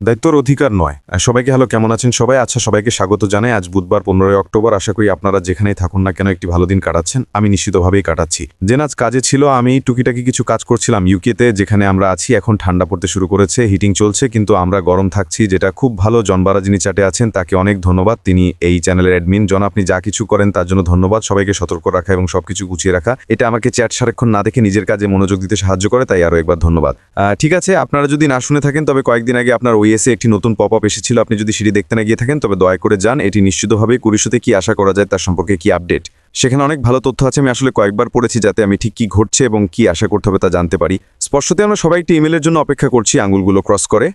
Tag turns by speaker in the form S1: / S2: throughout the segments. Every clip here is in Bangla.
S1: দায়িত্বর অধিকার নয়। সবাইকে হ্যালো, কেমন আছেন সবাই? আচ্ছা সবাইকে স্বাগত জানাই। আজ বুধবার, পনেরোই অক্টোবর। আশা করি আপনারা যেখানেই থাকুন না কেন একটি ভালো দিন কাটাচ্ছেন। আমি নিশ্চিতভাবেই কাটাচ্ছি। জেন, আজ কাজে ছিল। আমি টুকিটাকি কিছু কাজ করছিলাম ইউকেতে, যেখানে আমরা আছি। এখন ঠান্ডা পড়তে শুরু করেছে, হিটিং চলছে। কিন্তু আমরা গরম থাকছি, যেটা খুব ভালো। জনবারা যিনি চাটে আছেন, তাকে অনেক ধন্যবাদ। তিনি এই চ্যানেলের অ্যাডমিন। জন, আপনি যা কিছু করেন, তার জন্য ধন্যবাদ। সবাইকে সতর্ক রাখা এবং সবকিছু গুছিয়ে রাখা। এটা আমাকে চ্যাট সারাক্ষণ না দেখে নিজের কাজে মনোযোগ দিতে সাহায্য করে, তাই আরও একবার ধন্যবাদ। ঠিক আছে, আপনারা যদি না শুনে থাকেন, তবে কয়েকদিন আগে আপনার ওইএসে একটি নতুন পপ আপ এসেছিল। আপনি যদি সিঁড়ি দেখতে না গিয়ে থাকেন, তবে দয়া করে যান, এটি নিশ্চিতভাবেই কুড়িশোতে কি আশা করা যায়, তার সম্পর্কে কি আপডেট সেখানে অনেক ভালো তথ্য আছে, আমি আসলে কয়েকবার পড়েছি যাতে আমি ঠিক কি ঘটছে এবং কি আশা করতে হবে তা জানতে পারি। স্পষ্টতে আমরা সবাই একটি ইমেলের জন্য অপেক্ষা করছি, আঙুলগুলো ক্রস করে।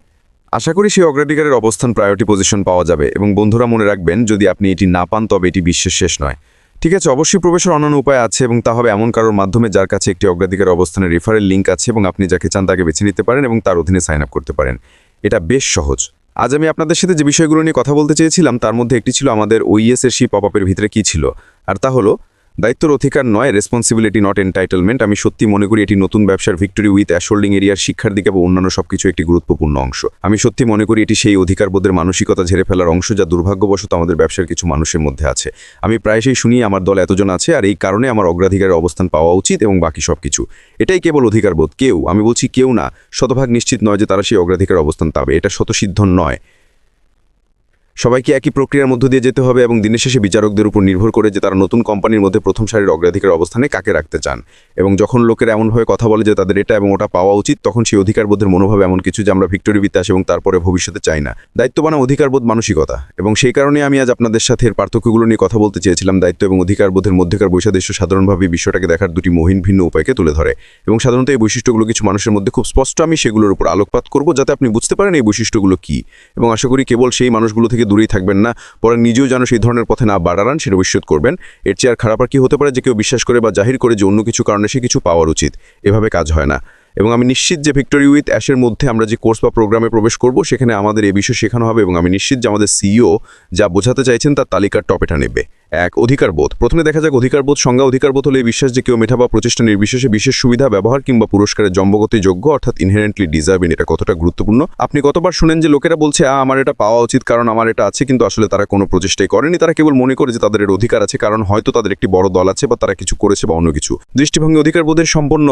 S1: আশা করি সেই অগ্রাধিকারের অবস্থান প্রায়োরিটি পজিশন পাওয়া যাবে এবং বন্ধুরা মনে রাখবেন, যদি আপনি এটি না পান, তবে এটি বিশ্বের শেষ নয়। ঠিক আছে, অবশ্যই প্রবেশের অন্যান্য উপায় আছে এবং তা হবে এমন কারোর মাধ্যমে যার কাছে একটি অগ্রাধিকার অবস্থানের রেফারেল লিঙ্ক আছে এবং আপনি যাকে চান তাকে বেছে নিতে পারেন এবং তার অধীনে সাইন আপ করতে পারেন। এটা বেশ সহজ। আজ আমি আপনাদের সাথে যে বিষয়গুলো নিয়ে কথা বলতে চেয়েছিলাম, তার মধ্যে একটি ছিল আমাদের ওইএসএসি পপ আপের ভিতরে কী ছিল? আর তা হলো দায়িত্বর অধিকার নয় রেসপন্সিবিলিটি নট এন্টাইটেলমেন্ট আমি সত্যি মনে করি এটি নতুন ব্যবসার ভিক্টোরি উইথ অ্যাশোল্ডিং এরিয়ার শিক্ষার দিকে এবং অন্যান্য সবকিছু একটি গুরুত্বপূর্ণ অংশ। আমি সত্যি মনে করি এটি সেই অধিকারবোধের মানসিকতা ঝেড়ে ফেলার অংশ যা দুর্ভাগ্যবশত আমাদের ব্যবসার কিছু মানুষের মধ্যে আছে। আমি প্রায়শই শুনি আমার দল এতজন আছে আর এই কারণে আমার অগ্রাধিকারের অবস্থান পাওয়া উচিত এবং বাকি সবকিছু। এটাই কেবল অধিকারবোধ। কেউ, আমি বলছি কেউ না, শতভাগ নিশ্চিত নয় যে তারা সেই অগ্রাধিকার অবস্থান পাবে। এটা শতসিদ্ধ নয়। সবাইকে একই প্রক্রিয়ার মধ্য দিয়ে যেতে হবে এবং দিনের শেষে বিচারকদের উপর নির্ভর করে যে তারা নতুন কোম্পানির মধ্যে প্রথম সারির অগ্রাধিকার অবস্থানে কাকে রাখতে চান। এবং যখন লোকেরা এমনভাবে কথা বলে যে তাদের এটা এবং ওটা পাওয়া উচিত, তখন সেই অধিকারবোধের মনোভাব এমন কিছু যে আমরা ভিক্টোরি বিত্তাস এবং তারপরে ভবিষ্যতে চাই না। দায়িত্ববান অধিকারবোধ মানসিকতা। এবং সেই কারণে আমি আজ আপনাদের সাথে এর পার্থক্যগুলো নিয়ে কথা বলতে চেয়েছিলাম। দায়িত্ব এবং অধিকারবোধের মধ্যেকার বৈসাদৃশ্য সাধারণভাবে বিষয়টাকে দেখার দুটি মহিন ভিন্ন উপায়কে তুলে ধরে। এবং সাধারণত এই বৈশিষ্ট্যগুলো কিছু মানুষের মধ্যে খুব স্পষ্ট আমি সেগুলোর উপর আলোকপাত করব, যাতে আপনি বুঝতে পারেন এই বৈশিষ্ট্যগুলো কী। এবং আশা করি কেবল সেই মানুষগুলো থেকে দূরেই থাকবেন না। পরে নিজেও যেন সেই ধরনের পথে না বাড়ান সেটা বিশ্বত করবেন। এর চেয়ে আর খারাপ আর কি হতে পারে যে কেউ বিশ্বাস করে বা জাহির করে যে অন্য কিছু কারণে সে কিছু পাওয়ার উচিত। এভাবে কাজ হয় না। এবং আমি নিশ্চিত যে ভিক্টোরি উইথ অ্যাশের মধ্যে আমরা যে কোর্স বা প্রোগ্রামে প্রবেশ করব, সেখানে আমাদের এ বিষয়ে শেখানো হবে এবং আমি নিশ্চিত যে আমাদের সিইও যা বোঝাতে চাইছেন তার তালিকার টপেটা নেবে। এক অধিকারবোধ। প্রথমে দেখা যাক অধিকারবোধ, সংজ্ঞা অধিকারবোধ হলে এই বিশ্বাস যে কেউ মেধা বা প্রচেষ্টা নির্বিশেষে বিশেষ সুবিধা, ব্যবহার কিংবা পুরস্কারের জম্বগতি যোগ্য, অর্থাৎ ইনহেরেন্টলি ডিজার্ভিং এটা কতটা গুরুত্বপূর্ণ? আপনি কতবার শুনেন যে লোকেরা বলছে আ আমার এটা পাওয়া উচিত কারণ আমার এটা আছে, কিন্তু আসলে তারা কোনো প্রচেষ্টাই করেনি। তারা কেবল মনে করে যে তাদের এর অধিকার আছে, কারণ হয়তো তাদের একটি বড় দল আছে বা তারা কিছু করেছে বা অন্য কিছু। দৃষ্টিভঙ্গি অধিকারবোধের সম্পন্ন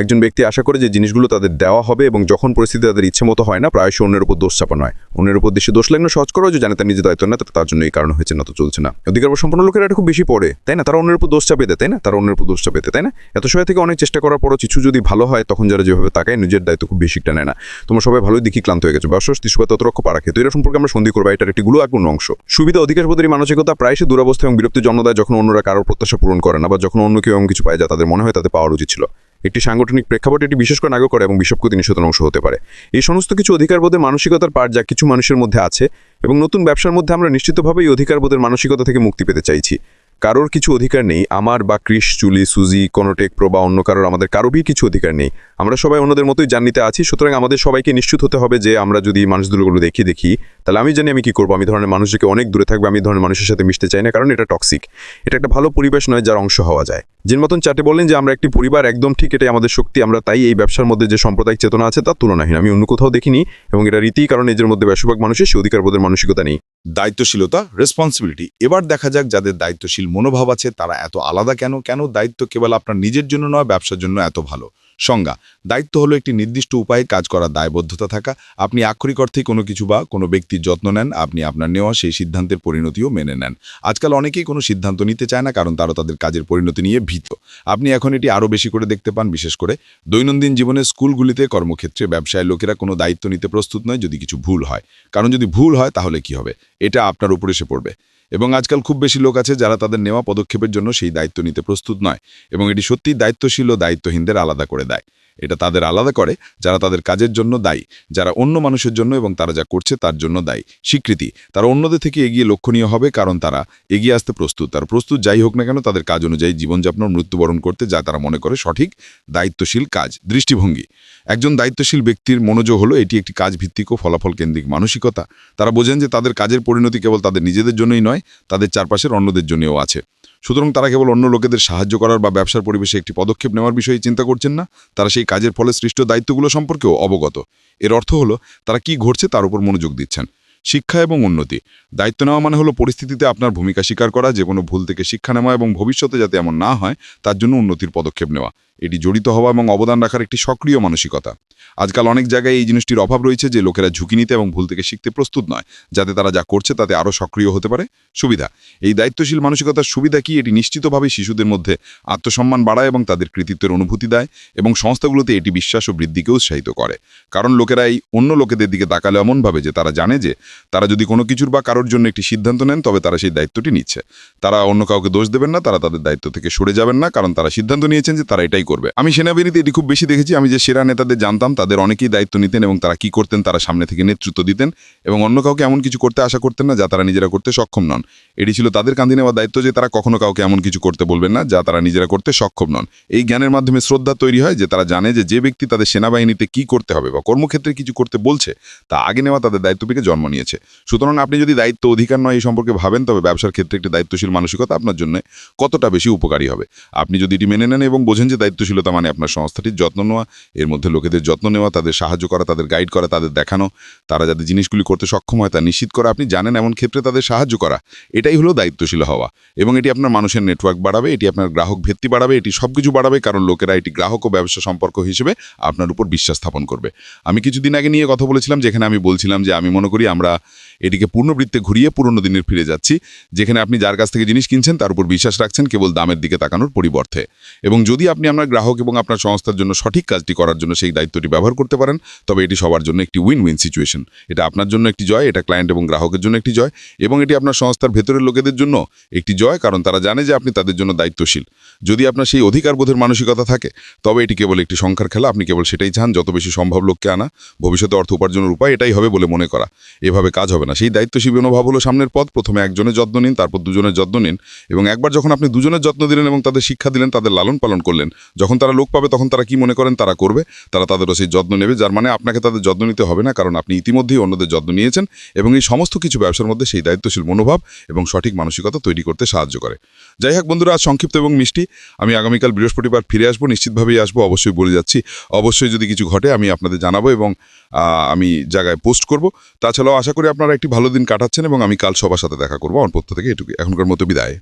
S1: একজন ব্যক্তি আশা করে যে জিনিসগুলো তাদের দেওয়া হবে এবং যখন পরিস্থিতি তাদের ইচ্ছে মতো হয় না, প্রায়শই অন্যের উপর দোষ চাপানো হয়। অন্যের উপর দেশে দোষ লাগানো সহজ করো যে জানে তার নিজের দায়িত্ব না, তার জন্য এই কারণ হয়েছে, না তো চলছে না। অধিকার সম্পন্ন লোকেরা এটা খুব বেশি পড়ে, তাই না? তারা অন্যের উপর দোষ চাপে দেয়, তাই না? তারা অন্যের উপর দোষ চাপে দেয়, তাই না? এত সময় থেকে অনেক চেষ্টা করার পরও কিছু যদি ভালো হয়, তখন যারা যেভাবে তাকায় নিজের দায়িত্ব খুব বেশি টানে না। তোমরা সবাই ভালোই দেখি ক্লান্ত হয়ে গেছে। ব্যবসা তিসুকা ততরক্ষ পারা খেতে এটা সম্পর্কে আমরা সন্ধি করব, এটার একটি গুলো আগুন অংশ। সুবিধা অধিকারবোধের প্রতি মানসিকতা প্রায়শই দুরবস্থা এবং বিরক্তি জন্ম দেয় যখন অন্যরা কারোর প্রত্যাশা পূরণ করে না বা যখন অন্য কেউ এমন কিছু পায় যা তাদের মনে হয় তাদের পাওয়ার উচিত ছিল। একটি সাংগঠনিক প্রেক্ষাপট এটি বিশেষ করে নাগর করে এবং বিষবকতি নিষেধন অংশ হতে পারে। এই সমস্ত কিছু অধিকারবোধের মানসিকতার পার যা কিছু মানুষের মধ্যে আছে এবং নতুন ব্যবসার মধ্যে আমরা নিশ্চিতভাবেই অধিকারবোধের মানসিকতা থেকে মুক্তি পেতে চাইছি। কারোর কিছু অধিকার নেই, আমার বা ক্রিস চুলি সুজি, কোনোটেক প্রো বা অন্য কারোর আমাদের কারোরই কিছু অধিকার নেই। আমরা সবাই অন্যদের মতোই জানিতে আছি, সুতরাং আমাদের সবাইকে নিশ্চিত হতে হবে যে আমরা যদি মানুষগুলো দেখি দেখি, তাহলে আমি জানি আমি কি করব। আমি ধরনের মানুষকে অনেক দূরে থাকবে, আমি ধরনের মানুষের সাথে মিশতে চাই না, কারণ এটা টক্সিক এটা একটা ভালো পরিবেশ নয় যার অংশ হওয়া যায়। যে মতন চাটে বললেন যে, আমরা একটি পরিবার, একদম ঠিক এটাই আমাদের শক্তি, আমরা তাই এই ব্যবসার মধ্যে যে সাম্প্রদায়িক চেতনা আছে, তার তুলনাহীন। আমি অন্য কোথাও দেখিনি এবং এটা রীতি কারণ এদের মধ্যে বেশিরভাগ মানুষের সে অধিকারবোধের মানসিকতা নেই।
S2: দায়িত্বশীলতা রেসপন্সিবিলিটি এবার দেখা যাক যাদের দায়িত্বশীল মনোভাব আছে, তারা এত আলাদা কেন? কেন দায়িত্ব কেবল আপনার নিজের জন্য নয়, ব্যবসার জন্য এত ভালো? সংজ্ঞা, দায়িত্ব হলো একটি নির্দিষ্ট উপায়ে কাজ করার দায়বদ্ধতা থাকা। আপনি আক্ষরিক অর্থে কোনো কিছু বা কোনো ব্যক্তির যত্ন নেন, আপনি আপনার নেওয়া সেই সিদ্ধান্তের পরিণতিও মেনে নেন। আজকাল অনেকেই কোনো সিদ্ধান্ত নিতে চায় না, কারণ তারা তাদের কাজের পরিণতি নিয়ে ভীত। আপনি এখন এটি আরও বেশি করে দেখতে পান, বিশেষ করে দৈনন্দিন জীবনে স্কুলগুলিতে কর্মক্ষেত্রে ব্যবসায় লোকেরা কোনো দায়িত্ব নিতে প্রস্তুত নয় যদি কিছু ভুল হয়। কারণ যদি ভুল হয় তাহলে কি হবে? এটা আপনার উপর এসে পড়বে। এবং আজকাল খুব বেশি লোক আছে যারা তাদের নেওয়া পদক্ষেপের জন্য সেই দায়িত্ব নিতে প্রস্তুত নয় এবং এটি সত্যিই দায়িত্বশীল ও দায়িত্বহীনদের আলাদা করে দেয়। এটা তাদের আলাদা করে, যারা তাদের কাজের জন্য দায়ী, যারা অন্য মানুষের জন্য এবং তারা যা করছে তার জন্য দায়ী। স্বীকৃতি, তারা অন্যদের থেকে এগিয়ে লক্ষণীয় হবে কারণ তারা এগিয়ে আসতে প্রস্তুত। তার প্রস্তুত যাই হোক না কেন তাদের কাজ অনুযায়ী জীবনযাপন মৃত্যুবরণ করতে যা তারা মনে করে সঠিক, দায়িত্বশীল কাজ। দৃষ্টিভঙ্গি, একজন দায়িত্বশীল ব্যক্তির মনোযোগ হলো এটি একটি কাজ ভিত্তিক ও ফলাফল কেন্দ্রিক মানসিকতা। তারা বোঝেন যে তাদের কাজের পরিণতি কেবল তাদের নিজেদের জন্যই নয়, তাদের চারপাশের অন্যদের জন্যও আছে। সুতরাং তারা কেবল অন্য লোকেদের সাহায্য করার বা ব্যবসার পরিবেশে একটি পদক্ষেপ নেওয়ার বিষয়ে চিন্তা করছেন না। তারা সেই কাজের ফলে সৃষ্ট দায়িত্বগুলো সম্পর্কেও অবগত। এর অর্থ হলো, তারা কি ঘটছে তার উপর মনোযোগ দিচ্ছেন। শিক্ষা এবং উন্নতি। দায়িত্ব নেওয়া মানে হলো পরিস্থিতিতে আপনার ভূমিকা স্বীকার করা, যে কোনো ভুল থেকে শিক্ষা নেওয়া এবং ভবিষ্যতে যাতে এমন না হয়, তার জন্য উন্নতির পদক্ষেপ নেওয়া। এটি জড়িত হওয়া এবং অবদান রাখার একটি সক্রিয় মানসিকতা। আজকাল অনেক জায়গায় এই জিনিসটির অভাব রয়েছে যে লোকেরা ঝুঁকি নিতে এবং ভুল থেকে শিখতে প্রস্তুত নয়, যাতে তারা যা করছে তাতে আরও সক্রিয় হতে পারে। সুবিধা, এই দায়িত্বশীল মানসিকতার সুবিধা কি এটি নিশ্চিতভাবে শিশুদের মধ্যে আত্মসম্মান বাড়ায় এবং তাদের কৃতিত্বের অনুভূতি দেয় এবং সংস্থাগুলোতে এটি বিশ্বাস ও বৃদ্ধিকে উৎসাহিত করে? কারণ লোকেরা এই অন্য লোকেদের দিকে তাকালে এমনভাবে যে তারা জানে যে তারা যদি কোনো কিছুর বা কারোর জন্য একটি সিদ্ধান্ত নেন, তবে তারা সেই দায়িত্বটি নিচ্ছে। তারা অন্য কাউকে দোষ দেবেন না, তারা তাদের দায়িত্ব থেকে সরে যাবেন না, কারণ তারা সিদ্ধান্ত নিয়েছেন যে তারা এটাই করবে। আমি সেনাবাহিনীতে এটি খুব বেশি দেখেছি। আমি যে সেরা নেতাদের জানতাম, তাদের অনেকেই দায়িত্ব নিতেন এবং তারা কি করতেন, তারা সামনে থেকে নেতৃত্ব দিতেন এবং অন্য কাউকে এমন কিছু করতে আশা করতেন না যা তারা নিজেরা করতে সক্ষম নন। এটি ছিল তাদের কাঁধে নেওয়া দায়িত্ব যে তারা কখনো কাউকে এমন কিছু করতে বলবেন না যা তারা নিজেরা করতে সক্ষম নন। এই জ্ঞানের মাধ্যমে শ্রদ্ধা তৈরি হয় যে তারা জানে যে যে ব্যক্তি তাদের সেনাবাহিনীতে কি করতে হবে বা কর্মক্ষেত্রে কিছু করতে বলছে, তা আগে নেওয়া তাদের দায়িত্ব থেকে জন্ম নিয়েছে। সুতরাং আপনি যদি দায়িত্ব অধিকার নয় এই সম্পর্কে ভাবেন, তবে ব্যবসার ক্ষেত্রে একটি দায়িত্বশীল মানসিকতা আপনার জন্য কতটা বেশি উপকারী হবে। আপনি যদি এটি মেনে নেন এবং বোঝেন যে দায়িত্বশীলতা মানে আপনার সংস্থাটির যত্ন নেওয়া, এর মধ্যে লোকেদের যত্ন নেওয়া, তাদের সাহায্য করা, তাদের গাইড করা, তাদের দেখানো, তারা যাতে জিনিসগুলি করতে সক্ষম হয় তা নিশ্চিত করা, আপনি জানেন এমন ক্ষেত্রে তাদের সাহায্য করা। এটাই হলো দায়িত্বশীল হওয়া। এবং এটি আপনার মানুষের নেটওয়ার্ক বাড়াবে, এটি আপনার গ্রাহক ভিত্তি বাড়াবে, এটি সব কিছু বাড়াবে, কারণ লোকেরা এটি গ্রাহক ও ব্যবসা সম্পর্ক হিসেবে আপনার উপর বিশ্বাস স্থাপন করবে। আমি কিছুদিন আগে নিয়ে কথা বলেছিলাম, যেখানে আমি বলছিলাম যে আমি মনে করি আমরা এটিকে পূর্ণবৃত্তে ঘুরিয়ে পুরনো দিনের ফিরে যাচ্ছি, যেখানে আপনি যার কাছ থেকে জিনিস কিনছেন তার উপর বিশ্বাস রাখছেন, কেবল দামের দিকে তাকানোর পরিবর্তে। এবং যদি আপনি আপনার গ্রাহক এবং আপনার সংস্থার জন্য সঠিক কাজটি করার জন্য সেই দায়িত্বটি ব্যবহার করতে পারেন, তবে এটি সবার জন্য একটি উইন উইন সিচুয়েশন এটা আপনার জন্য একটি জয়, এটা ক্লায়েন্ট এবং গ্রাহকের জন্য একটি জয়, এবং এটি আপনার সংস্থার ভেতরের লোকেদের জন্য একটি জয়, কারণ তারা জানে যে আপনি তাদের জন্য দায়িত্বশীল। যদি আপনার সেই অধিকারবোধের মানসিকতা থাকে, তবে এটি কেবল একটি সংখ্যার খেলা, আপনি কেবল সেটাই চান, যত বেশি সম্ভব লোককে আনা। ভবিষ্যতে অর্থ উপার্জনের উপায় এটাই হবে বলে মনে করা। এভাবে কাজ হবে না। সেই দায়িত্বশীল মনোভাব হলো সামনের পথ, প্রথমে একজনের যত্ন নিন, তারপর দুজনের যত্ন নিন, এবং একবার যখন আপনি দুজনের যত্ন দিলেন এবং তাদের শিক্ষা দিলেন, তাদের লালন পালন করলেন যখন তারা লোক পাবে, তখন তারা কি মনে করেন? তারা করবে। তারা তাদেরও সেই যত্ন নেবে, যার মানে আপনাকে তাদের যত্ন নিতে হবে না, কারণ আপনি ইতিমধ্যেই অন্যদের যত্ন নিয়েছেন এবং এই সমস্ত কিছু ব্যবসার মধ্যে সেই দায়িত্বশীল মনোভাব এবং সঠিক মানসিকতা তৈরি করতে সাহায্য করে। যাই হোক বন্ধুরা, আজ সংক্ষিপ্ত এবং মিষ্টি। আমি আগামীকাল বৃহস্পতিবার ফিরে আসব, নিশ্চিতভাবেই আসব, অবশ্যই বলে যাচ্ছি। অবশ্যই যদি কিছু ঘটে, আমি আপনাদের জানাব এবং আমি জায়গায় পোস্ট করব। তাছাড়াও আশা করি আপনারা একটি ভালো দিন কাটাচ্ছেন এবং আমি কাল সবার সাথে দেখা করব পক্ষ থেকে এটুকু এখনকার মতো বিদায়।